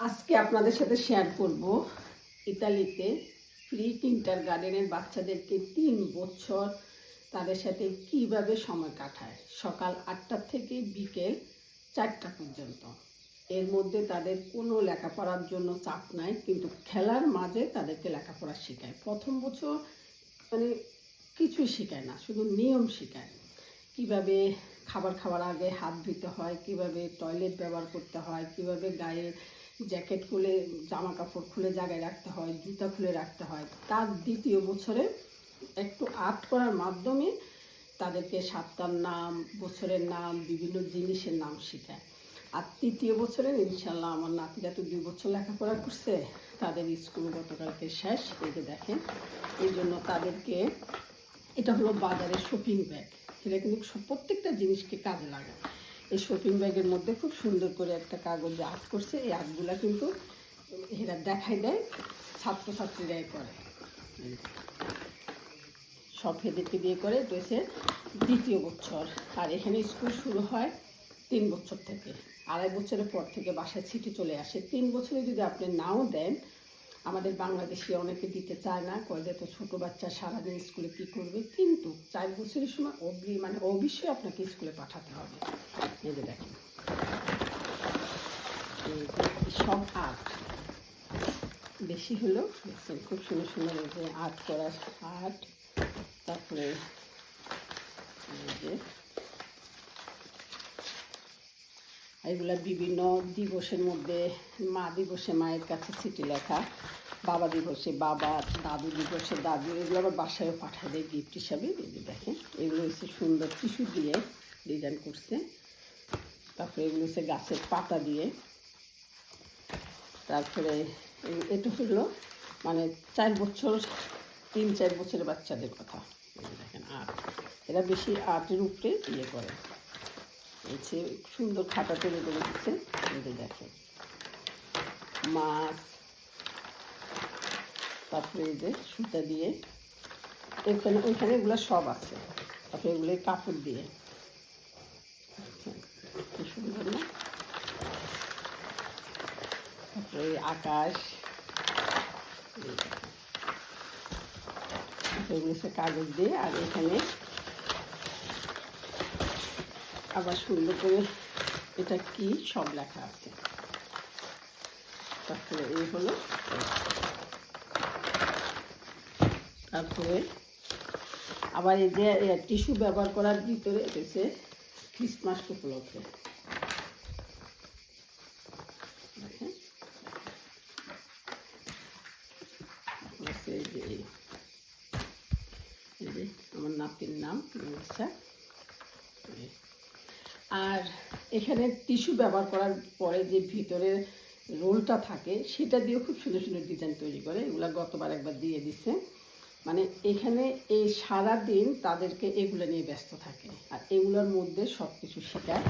আজকে আপনাদের সাথে শেয়ার করব ইতালিতে প্রি কিন্টার গার্ডেনের বাচ্চাদেরকে তিন বছর তাদের সাথে কীভাবে সময় কাটায়? সকাল আটটা থেকে বিকেল চারটা পর্যন্ত। এর মধ্যে তাদের কোনো লেখাপড়ার জন্য চাপ নাই, কিন্তু খেলার মাঝে তাদেরকে লেখাপড়া শেখায়। প্রথম বছর মানে কিছুই শেখায় না, শুধু নিয়ম শেখায়। কীভাবে খাবার খাওয়ার আগে হাত ধুতে হয়, কীভাবে টয়লেট ব্যবহার করতে হয়, কীভাবে গায়ে জ্যাকেট খুলে জামা কাপড় খুলে জায়গায় রাখতে হয়, জুতা খুলে রাখতে হয়। তার দ্বিতীয় বছরে একটু আর্ট করার মাধ্যমে তাদেরকে সাতটার নাম, বছরের নাম, বিভিন্ন জিনিসের নাম শেখায়। আর তৃতীয় বছরে ইনশাল্লাহ আমার নাতিরা তো দুই বছর লেখাপড়া করছে। তাদের স্কুল গতকালকে শেষ, এই যে দেখেন। এই জন্য তাদেরকে এটা হলো বাজারের শপিং ব্যাগ এটা কিন্তু প্রত্যেকটা জিনিসকে কাজে লাগায়। এই শপিং ব্যাগের মধ্যে খুব সুন্দর করে একটা কাগজে আর্ট করছে। এই আর্টগুলা কিন্তু এরা দেখাই দেয়, ছাত্রছাত্রীরাই করে। সব এদেরকে দিয়ে করে ড্রেসের দ্বিতীয় বছর। আর এখানে স্কুল শুরু হয় তিন বছর থেকে। আড়াই বছরের পর থেকে বাসায় ছিটি চলে আসে। তিন বছরে যদি আপনি নাও দেন আমাদের বাংলাদেশে অনেকে দিতে চায় না, কয়ে তো ছোটো বাচ্চা সারাদিন স্কুলে কী করবে? কিন্তু চার বছরের সময় অগ্রি মানে অবশ্যই আপনাকে স্কুলে পাঠাতে হবে। এই যে দেখেন। সব আর্ট। বেশি হলো খুব সুন্দর সুন্দর যে আর্ট করা আর্ট। তারপরে যে এগুলা বিভিন্ন দিবসের মধ্যে মা দিবসে মায়ের কাছে চিঠি লেখা। বাবা দিবসে, বাবা, দাদু দিবসে, দাদু, এগুলো আবার বাসায় পাঠায় দেয় গিফট হিসাবে। যে দেখেন, এগুলো হচ্ছে সুন্দর টিস্যু দিয়ে ডিজাইন করছে। তারপরে এগুলো হচ্ছে গাছের পাতা দিয়ে। তারপরে এটা হলো মানে চার বছর, তিন, চার বছরের বাচ্চাদের কথা। দেখেন আর্ট এরা বেশি আর্টের উপরে ইয়ে করে। সুন্দর খাতা তৈরি করে দিচ্ছে। দেখেন, মাছ তারপরে এই যে সুতা দিয়ে, এখানে, ওইখানে এগুলো সব আছে। তারপরে এগুলো কাপড় দিয়ে। দেখছেন? কি সুন্দর না? তারপরে আকাশ। কাগজ দিয়ে, আর এখানে আবার সুন্দর করে এটা কি সব লেখা আছে। তারপরে এই হলো তারপরে আবার এই যে টিস্যু ব্যবহার করার ভিতরে এসেছে ক্রিসমাস উপলক্ষে। আমার নাতির নাম আর এখানে টিস্যু ব্যবহার করার পরে যে ভিতরে রোলটা থাকে, সেটা দিয়েও খুব সুন্দর সুন্দর ডিজাইন তৈরি করে। এগুলা গতবার একবার দিয়ে দিছে। মানে এখানে এই সারা দিন তাদেরকে এগুলো নিয়ে ব্যস্ত থাকে। আর এগুলোর মধ্যে সব কিছু শেখায়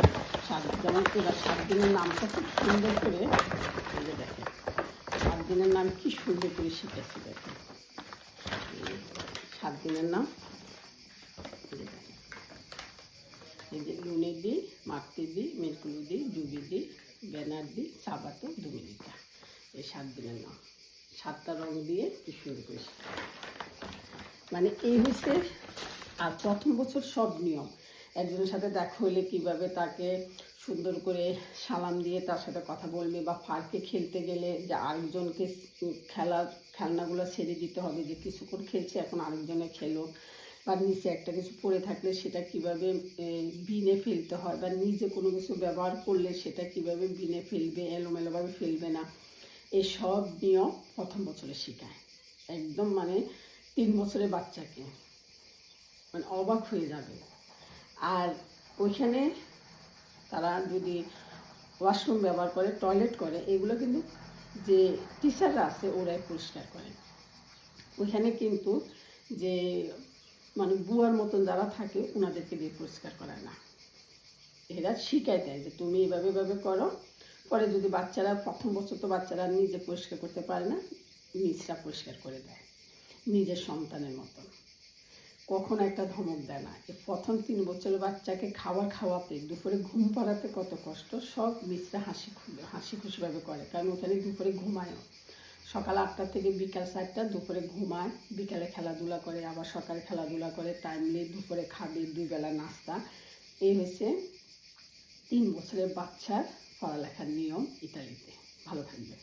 সাত যেমন এবার সাত দিনের নামটা খুব সুন্দর করে যে দেখেন, সাত দিনের নাম কি সুন্দর করে শিখেছে দেখে সাত দিনের নাম, এই যে লুনে দিই মাতৃ দিই মিরকুলু দিই জুবি দিই ব্যানার দিই সাবাতো দুমিনিকা এই সাত দিনের নাম। সাতটা রং দিয়ে কি শুরু করেছি মানে এই হচ্ছে আর প্রথম বছর সব নিয়ম। একজনের সাথে দেখা হলে কীভাবে তাকে সুন্দর করে সালাম দিয়ে তার সাথে কথা বলবে বা পার্কে খেলতে গেলে যে আরেকজনকে খেলার খেলনাগুলো ছেড়ে দিতে হবে যে কিছুক্ষণ খেলছে, এখন আরেকজনে খেলো। বা নিচে একটা কিছু পড়ে থাকলে সেটা কীভাবে বিনে ফেলতে হয় বা নিজে কোনো কিছু ব্যবহার করলে সেটা কীভাবে বিনে ফেলবে, এলোমেলোভাবে ফেলবে না। এসব নিয়ম প্রথম বছরে শেখায়। একদম মানে তিন বছরের বাচ্চাকে। মানে অবাক হয়ে যাবে। আর ওইখানে তারা যদি ওয়াশরুম ব্যবহার করে, টয়লেট করে, এগুলো কিন্তু যে টিচাররা আছে, ওরাই পরিষ্কার করে। ওইখানে কিন্তু যে মানে বুয়ার মতন যারা থাকে ওনাদেরকে দিয়ে পরিষ্কার করায় না। এরা শিখাই দেয় যে তুমি এভাবে এভাবে করো। পরে যদি বাচ্চারা, প্রথম বছর তো বাচ্চারা নিজে পরিষ্কার করতে পারে না, নিজরা পরিষ্কার করে দেয়। নিজের সন্তানের মতন কখনো একটা ধমক দেয় না। এই প্রথম তিন বছরের বাচ্চাকে খাবার খাওয়াতে, দুপুরে ঘুম পাড়াতে কত কষ্ট, সব মিশ্রা হাসি হাসি খুশিভাবে করে। কারণ ওখানে দুপুরে ঘুমায়ও সকাল আটটা থেকে বিকাল চারটা, দুপুরে ঘুমায়, বিকালে খেলাধুলা করে, আবার সকালে খেলাধুলা করে টাইমলি দুপুরে খাবে দুই বেলা নাস্তা। এই হচ্ছে তিন বছরের বাচ্চার পড়ালেখার নিয়ম ইতালিতে। ভালো থাকবে